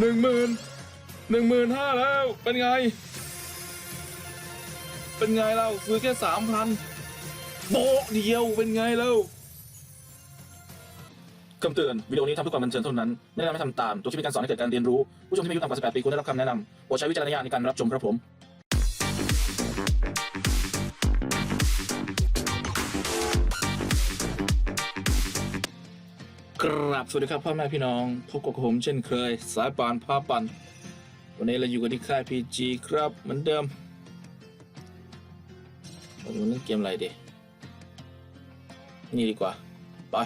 หนึ่งหมื่นหนึ่งหมื่นห้าแล้ว เป็นไง เป็นไงเราซื้อแค่สามพันโบะเดียวเป็นไงแล้วคำเตือนวิดีโอนี้ทำเพื่อความบันเทิงเท่านั้นแนะนำให้ทำตาม ตัวที่เป็นการสอนให้เกิดการเรียนรู้ ผู้ชมที่มีอายุต่ำกว่า 18 ปีควรได้รับคำแนะนำโปรดใช้วิจารณญาณในการรับชมครับผม กราบสวัสดีครับพ่อแม่พี่น้อง พบกับผมเช่นเคย สายปานผ้าปัน วันนี้เราอยู่กันที่ค่าย PG ครับเหมือนเดิมวันนี้เล่นเกมอะไรดีนี่ดีกว่า ไป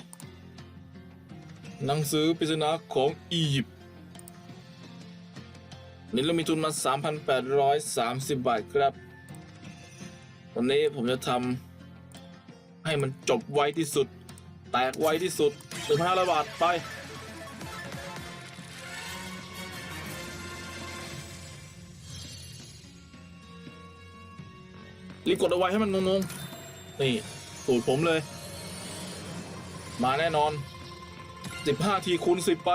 หนังสือปริศนาของอียิปต์นนี้เรามีทุนมา 3,830 บาทครับ วันนี้ผมจะทำให้มันจบไวที่สุด แตกไวที่สุดหนึ่งห้าร้อยบาทไป รีบกดเอาไว้ให้มันงงๆ นี่ สูตรผมเลย มาแน่นอน 15 ทีคูณ 10 ไป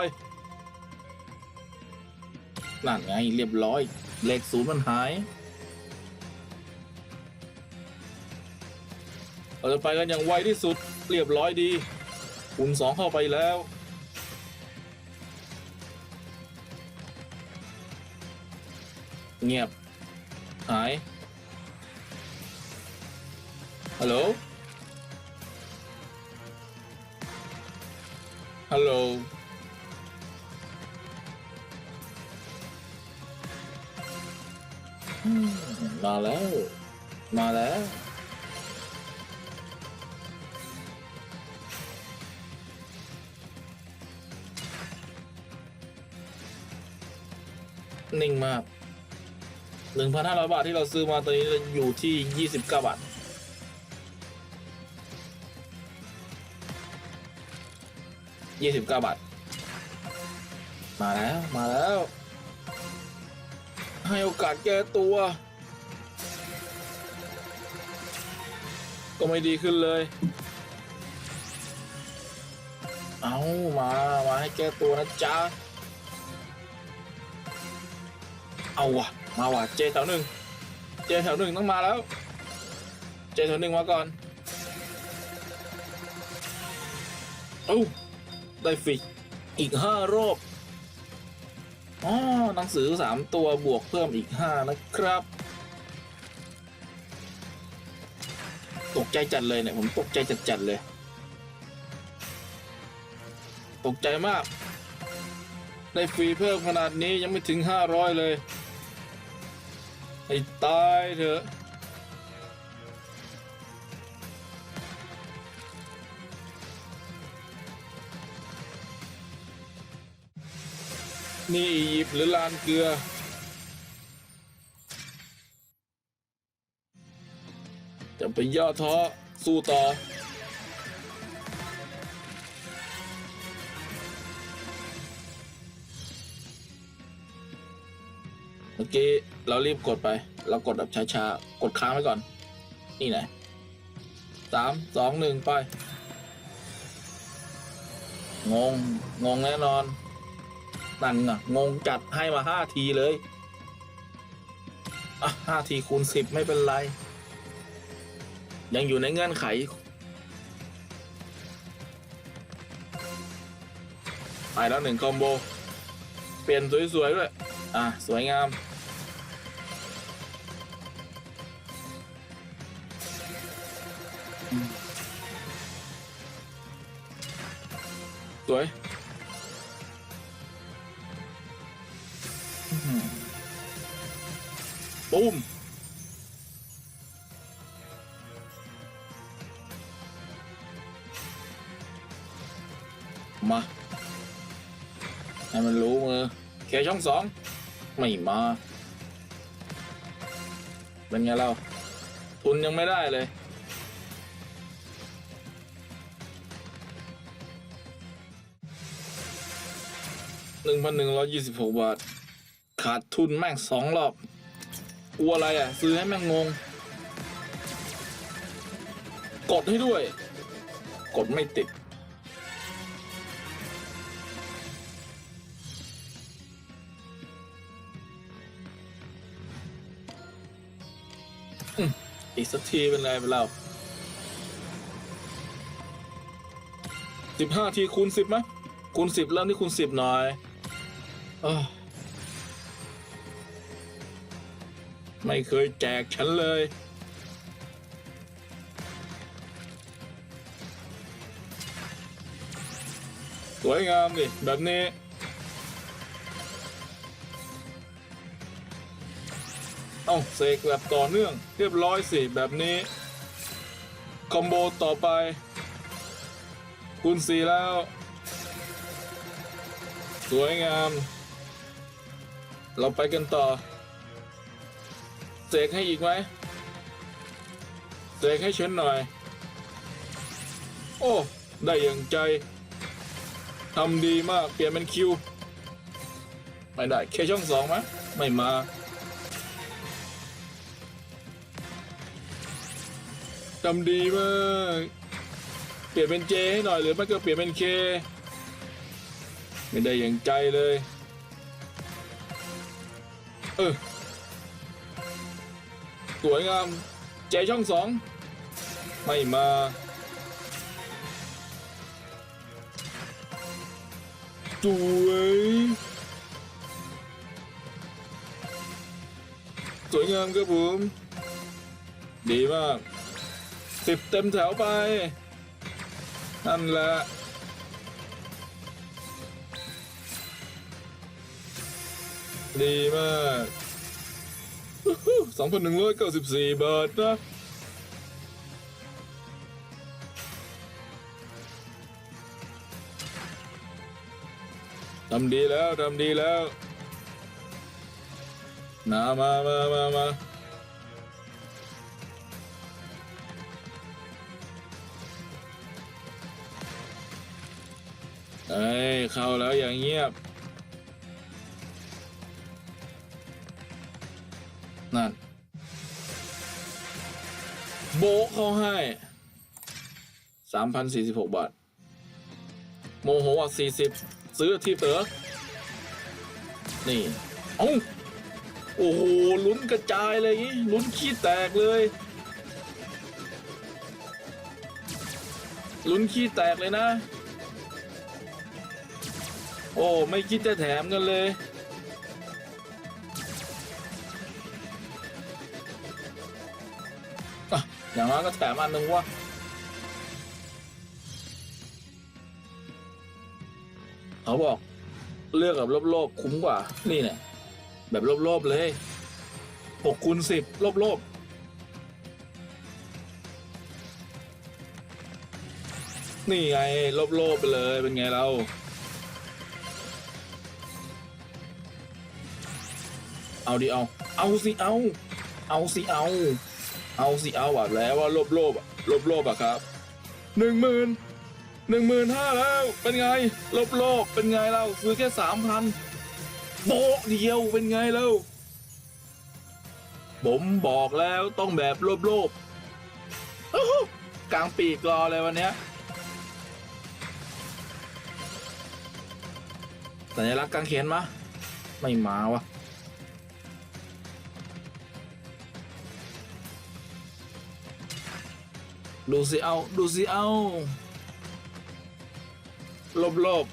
นั่นไงเรียบร้อย เลขศูนย์มันหาย เราจะไปกันอย่างไวที่สุด เรียบร้อยดีคูณสองเข้าไปแล้ว เงียบ หาย ฮัลโหล ฮัลโหลมาแล้ว มาแล้ว นิ่งมาก 1,500 บาทที่เราซื้อมาตอนนี้อยู่ที่ 29 บาท29บาท มาแล้ว มาแล้ว ให้โอกาสแก้ตัว ก็ไม่ดีขึ้นเลย เอามา มาให้แก้ตัวนะจ๊ะ เอาว่ะมาว่ะเจแถวหนึ่งเจแถวหนึ่งต้องมาแล้ว เจแถวหนึ่งมาก่อนเอ้ได้ฟรีอีกห้ารอบอ๋อหนังสือสามตัวบวกเพิ่มอีกห้านะครับ ตกใจจัดเลยเนี่ย ผมตกใจจัดจัดๆเลย ตกใจมาก ได้ฟรีเพิ่มขนาดนี้ยังไม่ถึงห้าร้อยเลย ให้ตายเถอะนี่อียิปต์หรือลานเกลือ จะไปย่อท้อสู้ต่อ มื่อกี้เรารีบกดไป เรากดแบบช้าๆ กดค้างไว้ก่อน นี่ไหนสามสองหนึ่งไป งง งงแน่นอน นั่นน่ะ งงจัดให้มาห้าทีเลย อะห้าทีคูณสิบไม่เป็นไร ยังอยู่ในเงื่อนไข ไปแล้วหนึ่งคอมโบ เปลี่ยนสวยๆด้วย อะ สวยงาม สวยอื้อหือปุ้มมา ให้มันรู้มือแค่ช่องสอง ไม่มา เป็นไงเรา ทุนยังไม่ได้เลย หนึ่งพันหนึ่งร้อยยี่สิบหกบาท ขาดทุนแม่งสองรอบกลัวอะไรอะ ซื้อให้แม่งงง กดให้ด้วย กดไม่ติด อีกสักทีเป็นไรไปแล้วสิบห้าทีคูณสิบไหมคูณสิบเริ่มที่คูณสิบหน่อย ไม่เคยแจกฉันเลย สวยงามดิ แบบนี้เอ้าเสกแบบต่อเนื่อง เรียบร้อยสิ แบบนี้ คอมโบต่อไปคูณสี่แล้ว สวยงาม เราไปกันต่อ เสกให้อีกไหมเสกให้ฉันหน่อย โอ้ ได้อย่างใจทำดีมาก เปลี่ยนเป็นคิว ไม่ได้แค่ช่องสองไหมไม่มา ทำดีมาก เปลี่ยนเป็นเจให้หน่อยหรือไม่ก็เปลี่ยนเป็นเค ไม่ได้อย่างใจเลย เออ สวยงาม เจช่องสอง ไม่มา สวย สวยงามครับผม ดีมาก สิบเต็มแถวไป นั่นแหละ ดีมากสองพันหนึ่งร้อยเก้าสิบสี่บาทนะ ทำดีแล้ว ทำดีแล้วนามามามามาเอ้ย เข้าแล้วอย่างเงียบ นั่น โบเขาให้สามพันสี่สิบหกบาท โมโหอะสี่สิบซื้อทีเต๋อนี่เอ้าโอ้โห ลุ้นกระจายเลยงี้ลุ้นขี้แตกเลย ลุ้นขี้แตกเลยนะ โอ้ ไม่คิดจะแถมกันเลย อย่างน้อยก็แถมอันหนึ่งวะเขาบอกเลือกแบบโลบๆคุ้มกว่า นี่เนี่ยแบบโลบๆเลยหกคูณสิบโลบๆนี่ไงโลบๆไปเลยเป็นไงเราเอาดิเอา เอาสิเอา เอาสิเอา เอาสิเอาแบบแล้วว่าโลบโลบอะโลบโลบอะครับหนึ่งหมื่นหนึ่งหมื่นห้าแล้ว เป็นไงโลบโลบเป็นไงเราซื้อแค่สามพันโบเดียวเป็นไงแล้วผมบอกแล้วต้องแบบโลบโลบกลางปีกรอเลยวันเนี้ยสัญลักษณ์กางเขนมา ไม่มาวะ ดูสิเอา ดูสิเอาลบลบ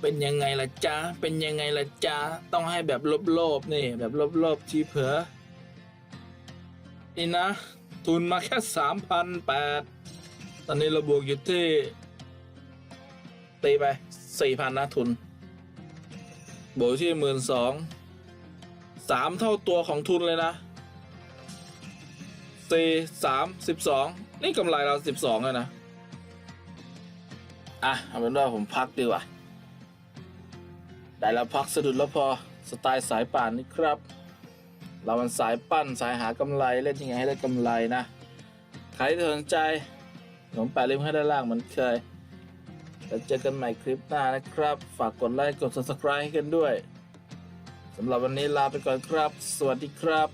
เป็นยังไงล่ะจ๊ะ เป็นยังไงล่ะจ๊ะ ต้องให้แบบลบลบๆนี่ แบบลบลบๆทีเผลอนี่นะ ทุนมาแค่สามพันแปดตอนนี้เราบวกอยู่ที่ตีไป สี่พันนะทุน โบวกที่หมื่นสองสามเท่าตัวของทุนเลยนะสี่สามสิบสองนี่กำไรเราสิบสองเลยนะ อะเอาเป็นว่าผมพักดีกว่า ได้แล้วพักสะดุดแล้วพอสไตล์สายป่านนี่ครับ เรามันสายปั้นสายหากำไรเล่นยังไงให้ได้กำไรนะ ใครที่สนใจผมแปะลิงก์ให้ด้านล่างเหมือนเคย แล้วเจอกันใหม่คลิปหน้านะครับ ฝากกดไลค์กด subscribe ให้กันด้วยสำหรับวันนี้ลาไปก่อนครับ สวัสดีครับ